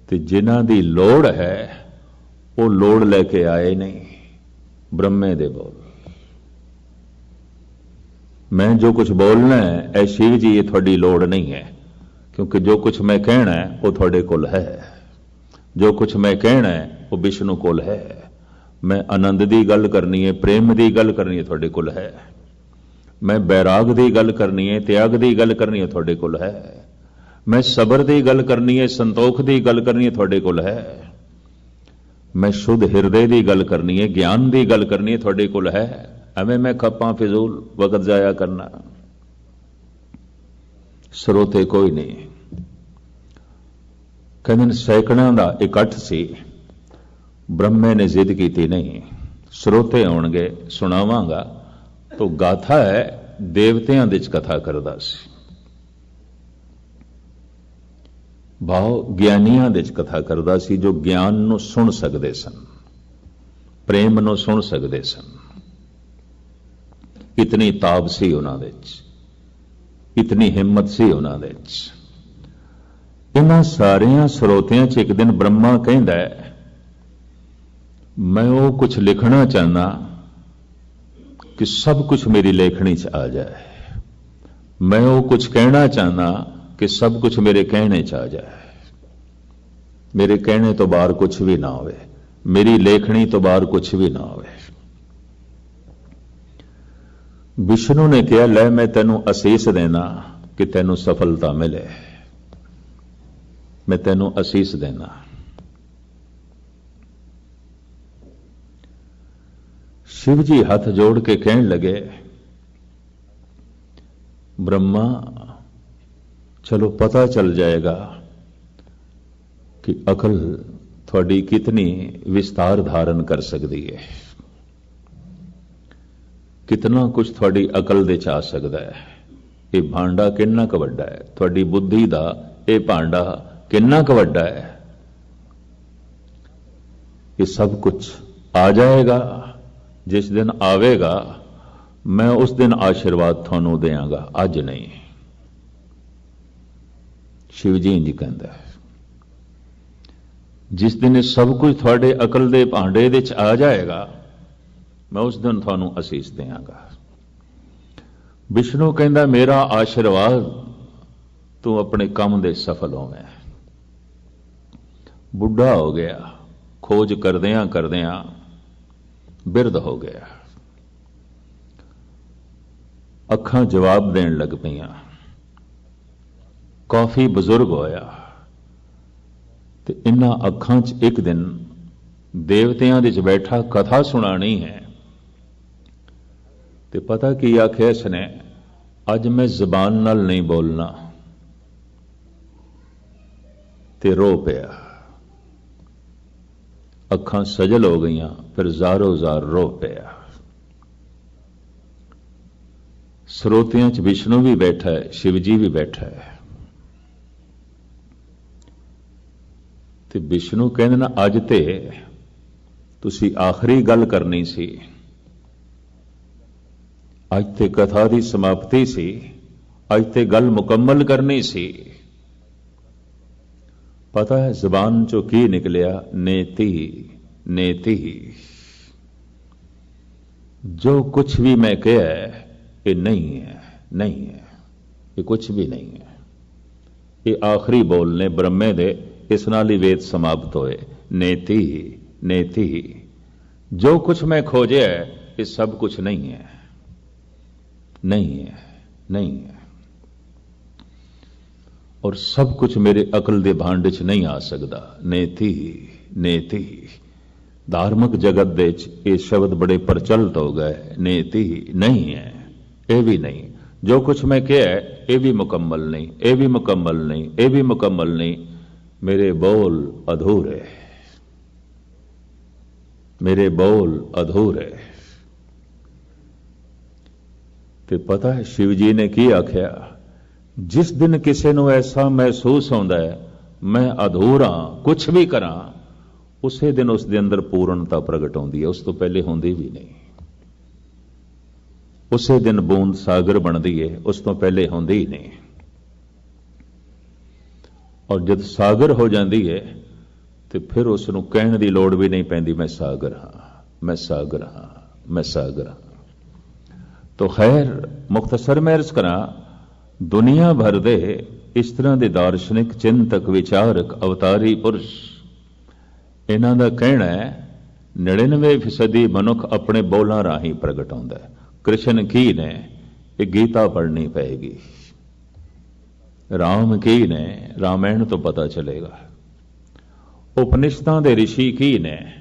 ਤੇ ਜਿਨ੍ਹਾਂ ਦੀ ਲੋੜ ਹੈ, ਉਹ ਲੋੜ ਲੈ ਕੇ ਆਏ ਨਹੀਂ। ਬ੍ਰਹਮੇ ਦੇ ਬੋਲ। ਮੈਂ ਜੋ ਕੁਝ ਬੋਲਣਾ ਹੈ ਐ ਸ਼ਿਵ ਜੀ, ਇਹ ਤੁਹਾਡੀ ਲੋੜ ਨਹੀਂ ਹੈ। ਕਿਉਂਕਿ ਜੋ ਕੁਝ ਮੈਂ ਕਹਿਣਾ ਹੈ, ਉਹ ਤੁਹਾਡੇ ਕੋਲ ਹੈ। ਜੋ ਕੁਝ ਮੈਂ ਕਹਿਣਾ ਹੈ, ਉਹ ਵਿਸ਼ਨੂੰ ਕੋਲ ਹੈ। ਮੈਂ ਆਨੰਦ ਦੀ ਗੱਲ ਕਰਨੀ ਹੈ, ਪ੍ਰੇਮ ਦੀ ਗੱਲ ਕਰਨੀ ਹੈ, ਤੁਹਾਡੇ ਕੋਲ ਹੈ। ਮੈਂ ਬੈਰਾਗ ਦੀ ਗੱਲ ਕਰਨੀ ਹੈ, ਤਿਆਗ ਦੀ ਗੱਲ ਕਰਨੀ ਹੈ, ਤੁਹਾਡੇ ਕੋਲ ਹੈ। ਮੈਂ ਸਬਰ ਦੀ ਗੱਲ ਕਰਨੀ ਹੈ, ਸੰਤੋਖ ਦੀ ਗੱਲ ਕਰਨੀ ਹੈ, ਤੁਹਾਡੇ ਕੋਲ ਹੈ। ਮੈਂ ਸ਼ੁੱਧ ਹਿਰਦੇ ਦੀ ਗੱਲ ਕਰਨੀ ਹੈ, ਗਿਆਨ ਦੀ ਗੱਲ ਕਰਨੀ ਹੈ, ਤੁਹਾਡੇ ਕੋਲ ਹੈ। ਐਵੇਂ ਮੈਂ ਖੱਪਾਂ ਫਿਜ਼ੂਲ ਵਕਤ ਜ਼ਾਇਆ ਕਰਨਾ। ਸਰੋਤੇ ਕੋਈ ਨਹੀਂ। ਕਹਿੰਦੇ ਨੇ ਸੈਂਕੜਿਆਂ ਦਾ ਇਕੱਠ ਸੀ। ਬ੍ਰਹਮੇ ਨੇ ਜ਼ਿੱਦ ਕੀਤੀ, ਨਹੀਂ, ਸਰੋਤੇ ਆਉਣਗੇ, ਸੁਣਾਵਾਂਗਾ। ਤੋ ਗਾਥਾ ਹੈ, ਦੇਵਤਿਆਂ ਦੇ ਚ ਕਥਾ ਕਰਦਾ ਸੀ। ਭਾਵ ਗਿਆਨੀਆਂ ਦੇ ਚ ਕਥਾ ਕਰਦਾ ਸੀ ਜੋ ਗਿਆਨ ਨੂੰ ਸੁਣ ਸਕਦੇ ਸਨ, ਪ੍ਰੇਮ ਨੂੰ ਸੁਣ ਸਕਦੇ ਸਨ। ਇਤਨੀ ਤਾਬ ਸੀ ਉਹਨਾਂ ਦੇ ਚ ਇਤਨੀ ਹਿੰਮਤ ਸੀ ਉਹਨਾਂ ਦੇ ਚ ਇਹਨਾਂ ਸਾਰਿਆਂ ਸਰੋਤਿਆਂ ਚ ਇੱਕ ਦਿਨ ਬ੍ਰਹਮਾ ਕਹਿੰਦਾ ਹੈ, ਮੈਂ ਉਹ ਕੁਝ ਲਿਖਣਾ ਚਾਹੁੰਦਾ ਕਿ ਸਭ ਕੁਝ ਮੇਰੀ ਲੇਖਣੀ 'ਚ ਆ ਜਾਏ। ਮੈਂ ਉਹ ਕੁਝ ਕਹਿਣਾ ਚਾਹੁੰਦਾ ਕਿ ਸਭ ਕੁਝ ਮੇਰੇ ਕਹਿਣੇ 'ਚ ਆ ਜਾਏ। ਮੇਰੇ ਕਹਿਣੇ ਤੋਂ ਬਾਹਰ ਕੁਝ ਵੀ ਨਾ ਹੋਵੇ, ਮੇਰੀ ਲੇਖਣੀ ਤੋਂ ਬਾਹਰ ਕੁਝ ਵੀ ਨਾ ਹੋਵੇ। ਵਿਸ਼ਨੂੰ ਨੇ ਕਿਹਾ, ਲੈ ਮੈਂ ਤੈਨੂੰ ਅਸੀਸ ਦੇਣਾ ਕਿ ਤੈਨੂੰ ਸਫਲਤਾ ਮਿਲੇ। ਮੈਂ ਤੈਨੂੰ ਅਸੀਸ ਦੇਣਾ। ਸ਼ਿਵ ਜੀ ਹੱਥ ਜੋੜ ਕੇ ਕਹਿਣ ਲਗੇ, ਬ੍ਰਹਮਾ, ਚਲੋ ਪਤਾ ਚੱਲ ਜਾਏਗਾ ਕਿ ਅਕਲ ਤੁਹਾਡੀ ਕਿਤਨੀ ਵਿਸਤਾਰ ਧਾਰਨ ਕਰ ਸਕਦੀ ਹੈ ਕਿਤਨਾ ਕੁਝ ਤੁਹਾਡੀ ਅਕਲ ਦੇ ਚ ਆ ਸਕਦਾ ਹੈ। ਇਹ ਭਾਂਡਾ ਕਿੰਨਾ ਕੁ ਵੱਡਾ ਹੈ? ਤੁਹਾਡੀ ਬੁੱਧੀ ਦਾ ਇਹ ਭਾਂਡਾ ਕਿੰਨਾ ਕੁ ਵੱਡਾ ਹੈ? ਇਹ ਸਭ ਕੁਝ ਆ ਜਾਏਗਾ। ਜਿਸ ਦਿਨ ਆਵੇਗਾ, ਮੈਂ ਉਸ ਦਿਨ ਆਸ਼ੀਰਵਾਦ ਤੁਹਾਨੂੰ ਦੇਵਾਂਗਾ। ਅੱਜ ਨਹੀਂ। ਸ਼ਿਵ ਜੀ ਇੰਜ ਕਹਿੰਦਾ ਜਿਸ ਦਿਨ ਇਹ ਸਭ ਕੁਝ ਤੁਹਾਡੇ ਅਕਲ ਦੇ ਭਾਂਡੇ ਦੇ ਵਿੱਚ ਆ ਜਾਏਗਾ ਮੈਂ ਉਸ ਦਿਨ ਤੁਹਾਨੂੰ ਅਸੀਸ ਦੇਵਾਂਗਾ ਵਿਸ਼ਨੂੰ ਕਹਿੰਦਾ, ਮੇਰਾ ਆਸ਼ੀਰਵਾਦ, ਤੂੰ ਆਪਣੇ ਕੰਮ ਦੇ ਸਫਲ ਹੋਵੇਂ। ਬੁੱਢਾ ਹੋ ਗਿਆ, ਖੋਜ ਕਰਦਿਆਂ ਕਰਦਿਆਂ ਬਿਰਧ ਹੋ ਗਿਆ। ਅੱਖਾਂ ਜਵਾਬ ਦੇਣ ਲੱਗ ਪਈਆਂ। ਕਾਫੀ ਬਜ਼ੁਰਗ ਹੋਇਆ ਤੇ ਇਨ੍ਹਾਂ ਅੱਖਾਂ 'ਚ ਇੱਕ ਦਿਨ ਦੇਵਤਿਆਂ ਦੇ 'ਚ ਬੈਠਾ ਕਥਾ ਸੁਣਾਣੀ ਹੈ। ਤੇ ਪਤਾ ਕੀ ਆਖਿਆ ਇਸਨੇ? ਅੱਜ ਮੈਂ ਜ਼ਬਾਨ ਨਾਲ ਨਹੀਂ ਬੋਲਣਾ। ਤੇ ਰੋ ਪਿਆ। ਅੱਖਾਂ ਸਜਲ ਹੋ ਗਈਆਂ, ਫਿਰ ਜ਼ਾਰੋ ਜ਼ਾਰ ਰੋ ਪਿਆ। ਸਰੋਤਿਆਂ 'ਚ ਵਿਸ਼ਨੂੰ ਵੀ ਬੈਠਾ ਹੈ ਸ਼ਿਵ ਜੀ ਵੀ ਬੈਠਾ ਹੈ। ਤੇ ਵਿਸ਼ਨੂੰ ਕਹਿੰਦੇ ਨਾ, ਅੱਜ ਤੇ ਤੁਸੀਂ ਆਖਰੀ ਗੱਲ ਕਰਨੀ ਸੀ। ਅੱਜ ਤੇ ਕਥਾ ਦੀ ਸਮਾਪਤੀ ਸੀ ਅੱਜ ਤੇ ਗੱਲ ਮੁਕੰਮਲ ਕਰਨੀ ਸੀ ਪਤਾ ਹੈ ਜ਼ਬਾਨ ਚੋਂ ਕੀ ਨਿਕਲਿਆ ਨੇਤੀ ਨੇਤੀ ਜੋ ਕੁਝ ਵੀ ਮੈਂ ਕਿਹਾ ਹੈ, ਇਹ ਨਹੀਂ ਹੈ ਨਹੀਂ ਹੈ ਇਹ ਕੁਝ ਵੀ ਨਹੀਂ ਹੈ ਇਹ ਆਖਰੀ ਬੋਲ ਨੇ ਬ੍ਰਹਮੇ ਦੇ ਇਸ ਨਾਲ ਹੀ ਵੇਦ ਸਮਾਪਤ ਹੋਏ ਨੇਤੀ ਨੇਤੀ ਜੋ ਕੁਝ ਮੈਂ ਖੋਜਿਆ ਹੈ, ਇਹ ਸਭ ਕੁਝ ਨਹੀਂ ਹੈ ਨਹੀਂ ਹੈ ਨਹੀਂ ਹੈ ਔਰ ਸਭ ਕੁਝ ਮੇਰੇ ਅਕਲ ਦੇ ਭਾਂਡੇ 'ਚ ਨਹੀਂ ਆ ਸਕਦਾ ਨੇਤੀ ਨੇਤੀ ਧਾਰਮਿਕ ਜਗਤ ਦੇ 'ਚ ਇਹ ਸ਼ਬਦ ਬੜੇ ਪ੍ਰਚਲਿਤ ਹੋ ਗਏ ਨੇਤੀ ਨਹੀਂ ਹੈ ਇਹ ਵੀ ਨਹੀਂ ਜੋ ਕੁਝ ਮੈਂ ਕਿਹਾ ਹੈ, ਇਹ ਵੀ ਮੁਕੰਮਲ ਨਹੀਂ ਇਹ ਵੀ ਮੁਕੰਮਲ ਨਹੀਂ ਇਹ ਵੀ ਮੁਕੰਮਲ ਨਹੀਂ ਮੇਰੇ ਬੋਲ ਅਧੂਰੇ ਮੇਰੇ ਬੋਲ ਅਧੂਰੇ ਤੇ ਪਤਾ ਹੈ ਸ਼ਿਵ ਜੀ ਨੇ ਕੀ ਆਖਿਆ? ਜਿਸ ਦਿਨ ਕਿਸੇ ਨੂੰ ਐਸਾ ਮਹਿਸੂਸ ਹੁੰਦਾ ਹੈ, ਮੈਂ ਅਧੂਰਾ ਕੁਝ ਵੀ ਕਰਾਂ, ਉਸੇ ਦਿਨ ਉਸ ਦੇ ਅੰਦਰ ਪੂਰਨਤਾ ਪ੍ਰਗਟ ਹੁੰਦੀ ਹੈ, ਉਸ ਤੋਂ ਪਹਿਲੇ ਹੁੰਦੀ ਵੀ ਨਹੀਂ। ਉਸੇ ਦਿਨ ਬੂੰਦ ਸਾਗਰ ਬਣਦੀ ਹੈ, ਉਸ ਤੋਂ ਪਹਿਲੇ ਹੁੰਦੀ ਹੀ ਨਹੀਂ। ਔਰ ਜਦ ਸਾਗਰ ਹੋ ਜਾਂਦੀ ਹੈ, ਤੇ ਫਿਰ ਉਸ ਨੂੰ ਕਹਿਣ ਦੀ ਲੋੜ ਵੀ ਨਹੀਂ ਪੈਂਦੀ, ਮੈਂ ਸਾਗਰ ਹਾਂ, ਮੈਂ ਸਾਗਰ ਹਾਂ, ਮੈਂ ਸਾਗਰ ਹਾਂ। ਤੋ ਖੈਰ ਮੁਖਤਸਰ ਮੈਂ ਅਰਜ਼ ਕਰਾਂ, ਦੁਨੀਆ ਭਰ ਦੇ ਇਸ ਤਰ੍ਹਾਂ ਦੇ ਦਾਰਸ਼ਨਿਕ ਚਿੰਤਕ, ਵਿਚਾਰਕ, ਅਵਤਾਰੀ ਪੁਰਸ਼, ਇਹਨਾਂ ਦਾ ਕਹਿਣਾ ਹੈ 99% ਮਨੁੱਖ ਆਪਣੇ ਬੋਲਾਂ ਰਾਹੀਂ ਪ੍ਰਗਟ ਹੁੰਦਾ ਹੈ। ਕ੍ਰਿਸ਼ਨ ਕੀ ਨੇ? ਇਹ ਗੀਤਾ ਪੜ੍ਹਨੀ ਪਏਗੀ। ਰਾਮ ਕੀ ਨੇ? ਰਾਮਾਇਣ ਤੋਂ ਪਤਾ ਚਲੇਗਾ। ਉਪਨਿਸ਼ਦਾਂ ਦੇ ઋષਿ ਕੀ ਨੇ?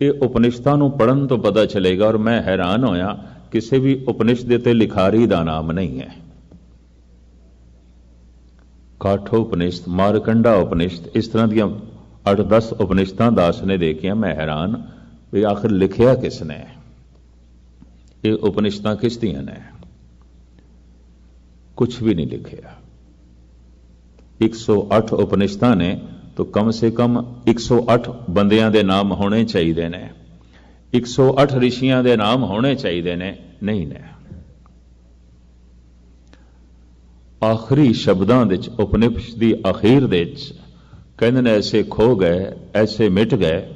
ਇਹ ਉਪਨਿਸ਼ਦਾਂ ਨੂੰ ਪੜਨ ਤੋਂ ਪਤਾ ਚਲੇਗਾ ਔਰ ਮੈਂ ਹੈਰਾਨ ਹੋਇਆ ਕਿਸੇ ਵੀ ਉਪਨਿਸ਼ਦ ਤੇ ਲਿਖਾਰੀ ਦਾ ਨਾਮ ਨਹੀਂ ਹੈ। ਕਾਠੋ ਉਪਨਿਸ਼ਦ, ਮਾਰਕੰਡਾ ਉਪਨਿਸ਼ਦ, ਇਸ ਤਰ੍ਹਾਂ ਦੀਆਂ 8-10 ਉਪਨਿਸ਼ਦਾਂ ਦਾਸ ਨੇ ਦੇਖੀਆਂ, ਮੈਂ ਹੈਰਾਨ ਵੀ ਆਖਰ ਲਿਖਿਆ ਕਿਸ ਨੇ? ਇਹ ਉਪਨਿਸ਼ਦਾਂ ਕਿਸ ਦੀਆਂ ਨੇ? ਕੁਝ ਵੀ ਨਹੀਂ ਲਿਖਿਆ। 108 ਉਪਨਿਸ਼ਦਾਂ ਨੇ ਤਾਂ ਕਮ ਸੇ ਕਮ 108 ਬੰਦਿਆਂ ਦੇ ਨਾਮ ਹੋਣੇ ਚਾਹੀਦੇ ਨੇ। 108 ਰਿਸ਼ੀਆਂ ਦੇ ਨਾਮ ਹੋਣੇ ਚਾਹੀਦੇ ਨੇ। ਨਹੀਂ ਨੇ। ਆਖਰੀ ਸ਼ਬਦਾਂ ਵਿੱਚ ਉਪਨਿਸ਼ਦ ਦੀ ਅਖੀਰ ਦੇ ਵਿੱਚ ਕਹਿੰਦੇ ਨੇ, ਐਸੇ ਖੋ ਗਏ, ਐਸੇ ਮਿਟ ਗਏ,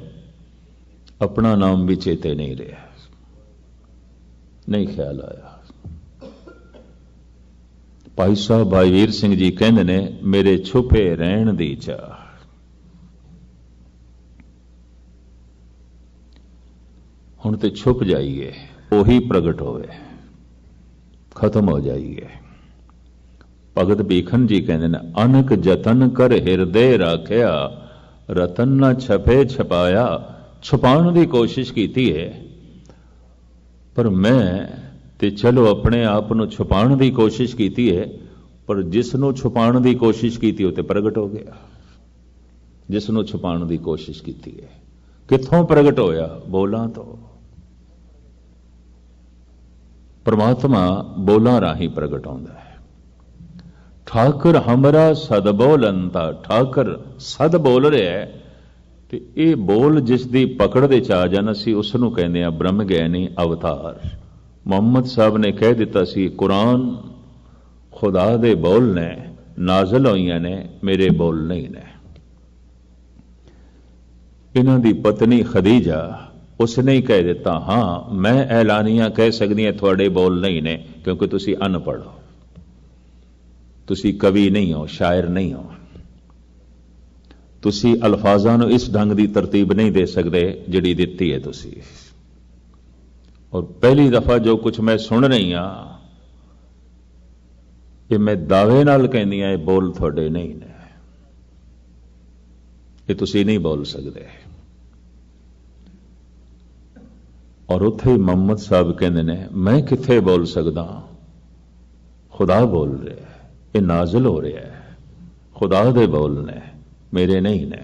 ਆਪਣਾ ਨਾਮ ਵੀ ਚੇਤੇ ਨਹੀਂ ਰਿਹਾ। ਨਹੀਂ ਖਿਆਲ ਆਇਆ। ਭਾਈ ਸਾਹਿਬ, ਭਾਈ ਵੀਰ ਸਿੰਘ ਜੀ ਕਹਿੰਦੇ ਨੇ, ਮੇਰੇ ਛੁਪੇ ਰਹਿਣ ਦੀ ਚਾਹ। ਹੁਣ ਤੇ ਛੁਪ ਜਾਈਏ, ਉਹੀ ਪ੍ਰਗਟ ਹੋਵੇ। ਖਤਮ ਹੋ ਜਾਈਏ। ਭਗਤ ਬੀਖਨ ਜੀ ਕਹਿੰਦੇ ਨੇ ਅਨਕ ਜਤਨ ਕਰ ਹਿਰਦੇ ਰਾਖਿਆ, ਰਤਨ ਨਾ ਛਪੇ ਛਪਾਇਆ, ਛੁਪਾਉਣ ਦੀ ਕੋਸ਼ਿਸ਼ ਕੀਤੀ ਹੈ ਪਰ ਮੈਂ ਤੇ ਚਲੋ ਆਪਣੇ ਆਪ ਨੂੰ ਛੁਪਾਉਣ ਦੀ ਕੋਸ਼ਿਸ਼ ਕੀਤੀ ਹੈ ਪਰ ਜਿਸ ਨੂੰ ਛੁਪਾਉਣ ਦੀ ਕੋਸ਼ਿਸ਼ ਕੀਤੀ, ਉਹ ਤੇ ਪ੍ਰਗਟ ਹੋ ਗਿਆ। ਜਿਸ ਨੂੰ ਛੁਪਾਉਣ ਦੀ ਕੋਸ਼ਿਸ਼ ਕੀਤੀ ਹੈ ਕਿੱਥੋਂ ਪ੍ਰਗਟ ਹੋਇਆ? ਬੋਲਾਂ ਤੋਂ। ਪਰਮਾਤਮਾ ਬੋਲਾਂ ਰਾਹੀਂ ਪ੍ਰਗਟ ਹੁੰਦਾ ਹੈ। ਠਾਕਰ ਹਮਰਾ ਸਦ ਬੋਲੰਤਾ, ਠਾਕਰ ਸਦ ਬੋਲ ਰਿਹਾ ਹੈ। ਤੇ ਇਹ ਬੋਲ ਜਿਸ ਦੀ ਪਕੜ ਦੇ ਚ ਆ ਜਾਣ, ਅਸੀਂ ਉਸ ਨੂੰ ਕਹਿੰਦੇ ਆ ਬ੍ਰਹਮ ਗਿਆਨੀ ਅਵਤਾਰ। ਮੁਹੰਮਦ ਸਾਹਿਬ ਨੇ ਕਹਿ ਦਿੱਤਾ ਸੀ, ਕੁਰਾਨ ਖੁਦਾ ਦੇ ਬੋਲ ਨੇ, ਨਾਜ਼ਲ ਹੋਈਆਂ ਨੇ, ਮੇਰੇ ਬੋਲ ਨਹੀਂ ਨੇ। ਇਹਨਾਂ ਦੀ ਪਤਨੀ ਖਦੀਜਾ ਉਸਨੇ ਹੀ ਕਹਿ ਦਿੱਤਾ, ਹਾਂ, ਮੈਂ ਐਲਾਨੀਆਂ ਕਹਿ ਸਕਦੀ ਹਾਂ ਤੁਹਾਡੇ ਬੋਲ ਨਹੀਂ ਨੇ, ਕਿਉਂਕਿ ਤੁਸੀਂ ਅਨਪੜ੍ਹ ਹੋ। ਤੁਸੀਂ ਕਵੀ ਨਹੀਂ ਹੋ, ਸ਼ਾਇਰ ਨਹੀਂ ਹੋ। ਤੁਸੀਂ ਅਲਫਾਜ਼ਾਂ ਨੂੰ ਇਸ ਢੰਗ ਦੀ ਤਰਤੀਬ ਨਹੀਂ ਦੇ ਸਕਦੇ, ਜਿਹੜੀ ਦਿੱਤੀ ਹੈ ਤੁਸੀਂ। ਔਰ ਪਹਿਲੀ ਦਫਾ ਜੋ ਕੁਝ ਮੈਂ ਸੁਣ ਰਹੀ ਹਾਂ, ਇਹ ਮੈਂ ਦਾਅਵੇ ਨਾਲ ਕਹਿੰਦੀ ਆ ਇਹ ਬੋਲ ਤੁਹਾਡੇ ਨਹੀਂ ਨੇ। ਇਹ ਤੁਸੀਂ ਨਹੀਂ ਬੋਲ ਸਕਦੇ। ਔਰ ਉੱਥੇ ਮੁਹੰਮਦ ਸਾਹਿਬ ਕਹਿੰਦੇ ਨੇ ਮੈਂ ਕਿੱਥੇ ਬੋਲ ਸਕਦਾ ਖੁਦਾ ਬੋਲ ਰਿਹਾ ਹੈ ਇਹ ਨਾਜ਼ਲ ਹੋ ਰਿਹਾ ਹੈ ਖੁਦਾ ਦੇ ਬੋਲ ਨੇ ਮੇਰੇ ਨਹੀਂ ਨੇ